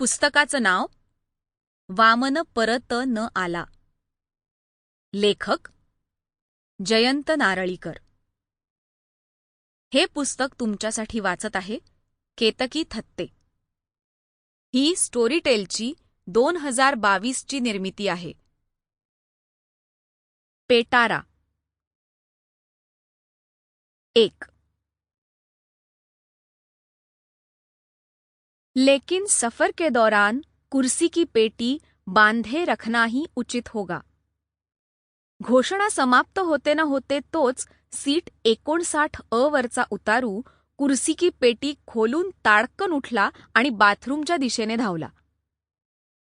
पुस्तकाचं नाव? वामन परत न आला. लेखक? जयंत नारळीकर. हे पुस्तक तुमच्यासाठी वाचत आहे केतकी थत्ते. ही स्टोरीटेलची दोन हजार बावीसची निर्मिती आहे. पेटारा. एक. लेकिन सफर के दौरान कुर्सी की पेटी बांधे रखना ही उचित होगा। घोषणा समाप्त होते न होते तोच सीट एकोणसाठ अ वरचा उतारू कुर्सी की पेटी खोलून ताडकन उठला आणि बाथरूमच्या दिशेने धावला.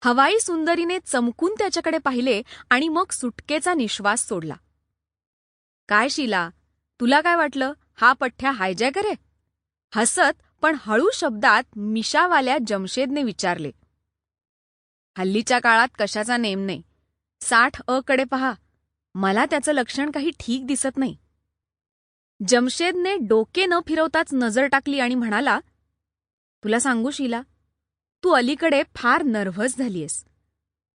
हवाई सुंदरीने चमकून त्याच्याकडे पाहिले आणि मग सुटकेचा निश्वास सोडला. काय शिला तुला काय वाटलं? हा पठ्ठ्या हायजॅकर आहे? हसत पण हळू शब्दात मिशावाल्या जमशेदने विचारले हल्लीच्या काळात कशाचा नेम नाही. साठ अ कडे पहा. मला त्याचं लक्षण काही ठीक दिसत नाही. जमशेदने डोके न फिरवताच नजर टाकली आणि म्हणाला तुला सांगू शिला तू अलीकडे फार नर्व्हस झालीयस.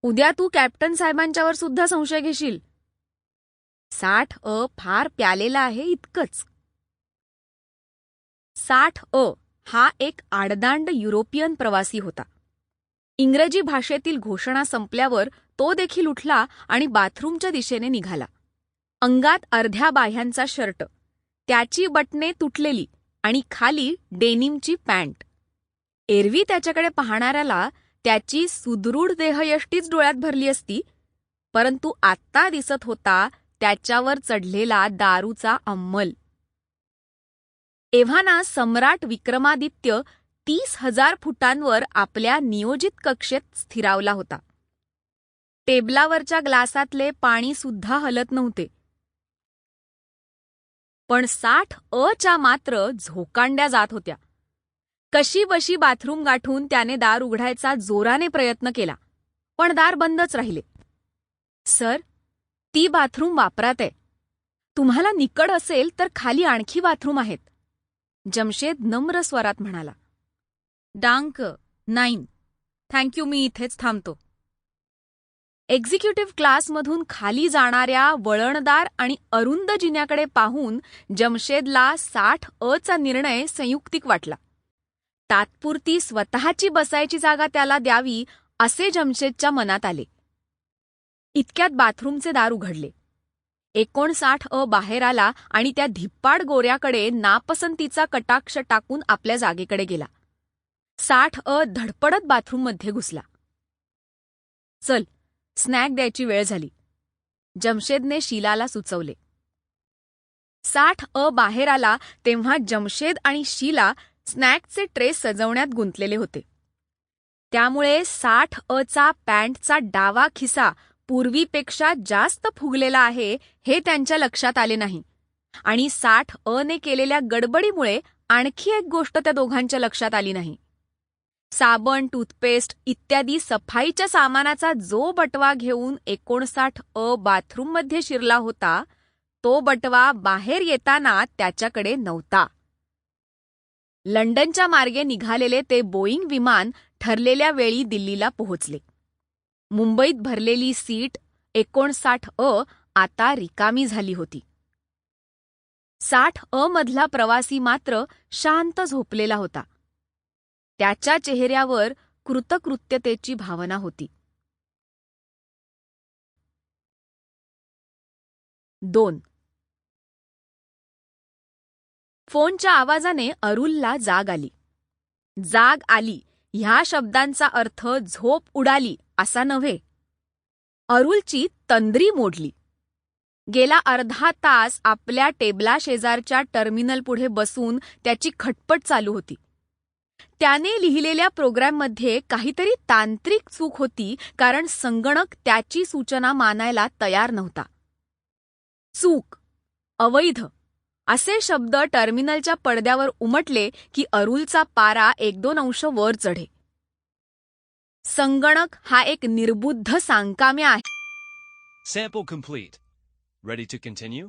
उद्या तू कॅप्टन साहेबांच्यावर सुद्धा संशय घेशील. साठ अ फार प्यालेला आहे इतकंच. साठ अ हा एक आडदांड युरोपियन प्रवासी होता. इंग्रजी भाषेतील घोषणा संपल्यावर तो देखील उठला आणि बाथरूमच्या दिशेने निघाला. अंगात अर्ध्या बाह्यांचा शर्ट त्याची बटणे तुटलेली आणि खाली डेनिमची पॅन्ट. एरवी त्याच्याकडे पाहणाऱ्याला त्याची सुदृढ देहयष्टीच डोळ्यात भरली असती परंतु आत्ता दिसत होता त्याच्यावर चढलेला दारूचा अंमल. एव्हाना सम्राट विक्रमादित्य तीस हजार फुटांवर आपल्या नियोजित कक्षेत स्थिरावला होता. टेबलावरच्या ग्लासातले पाणी सुद्धा हलत नव्हते. पण साठ अच्या मात्र झोकांड्या जात होत्या. कशी बशी बाथरूम गाठून त्याने दार उघडायचा जोराने प्रयत्न केला पण दार बंदच राहिले. सर ती बाथरूम वापरात आहे. तुम्हाला निकड असेल तर खाली आणखी बाथरूम आहेत. जमशेद नम्र स्वरात म्हणाला. डांक नाईन. थँक्यू मी इथेच थांबतो. एक्झिक्युटिव्ह क्लासमधून खाली जाणाऱ्या वळणदार आणि अरुंद जिन्याकडे पाहून जमशेदला साठ अचा निर्णय संयुक्तिक वाटला. तात्पुरती स्वतःची बसायची जागा त्याला द्यावी असे जमशेदच्या मनात आले. इतक्यात बाथरूमचे दार उघडले. एकोणसाठ अ बाहेर आला आणि त्या धिप्पाड गोऱ्याकडे नापसंतीचा कटाक्ष टाकून आपल्या जागेकडे गेला. साठ अ धडपडत बाथरूममध्ये घुसला. चल स्नॅक द्यायची वेळ झाली. जमशेदने शीलाला सुचवले. साठ अ बाहेर आला तेव्हा जमशेद आणि शीला स्नॅकचे ट्रे सजवण्यात गुंतलेले होते. त्यामुळे साठ अचा पॅन्टचा डावा खिसा पूर्वीपेक्षा जास्त फुगलेला आहे हे त्यांच्या लक्षात आले नाही. आणि साठ अने केलेल्या गडबडीमुळे आणखी एक गोष्ट त्या दोघांच्या लक्षात आली नाही. साबण टूथपेस्ट इत्यादी सफाईच्या सामानाचा जो बटवा घेऊन एकोणसाठ अ बाथरूममध्ये शिरला होता तो बटवा बाहेर येताना त्याच्याकडे नव्हता. लंडनच्या मार्गे निघालेले ते बोईंग विमान ठरलेल्या वेळी दिल्लीला पोहोचले. मुंबईत भरलेली सीट एकोणसाठ अ आता रिकामी झाली होती. साठ अ मधला प्रवासी मात्र शांत झोपलेला होता. त्याच्या चेहऱ्यावर कृतकृत्यतेची भावना होती. दोन. फोनच्या आवाजाने अरुलला जाग आली. जाग आली. ह्या शब्दांचा अर्थ झोप उडाली. असा नव्हे. अरुलची तंद्री मोडली. गेला अर्धा तास आपल्या टेबला शेजारच्या टर्मिनल पुढे बसून त्याची खटपट चालू होती. त्याने लिहिलेल्या प्रोग्रॅममध्ये काहीतरी तांत्रिक चूक होती कारण संगणक त्याची सूचना मानायला तयार नव्हता. चूक अवैध असे शब्द टर्मिनलच्या पडद्यावर उमटले की अरुलचा पारा एक दोन अंश वर चढे. संगणक हा एक निर्बुद्ध सांगकाम्या आहे. शेपो कंप्लीट रेडी टंटिन्यू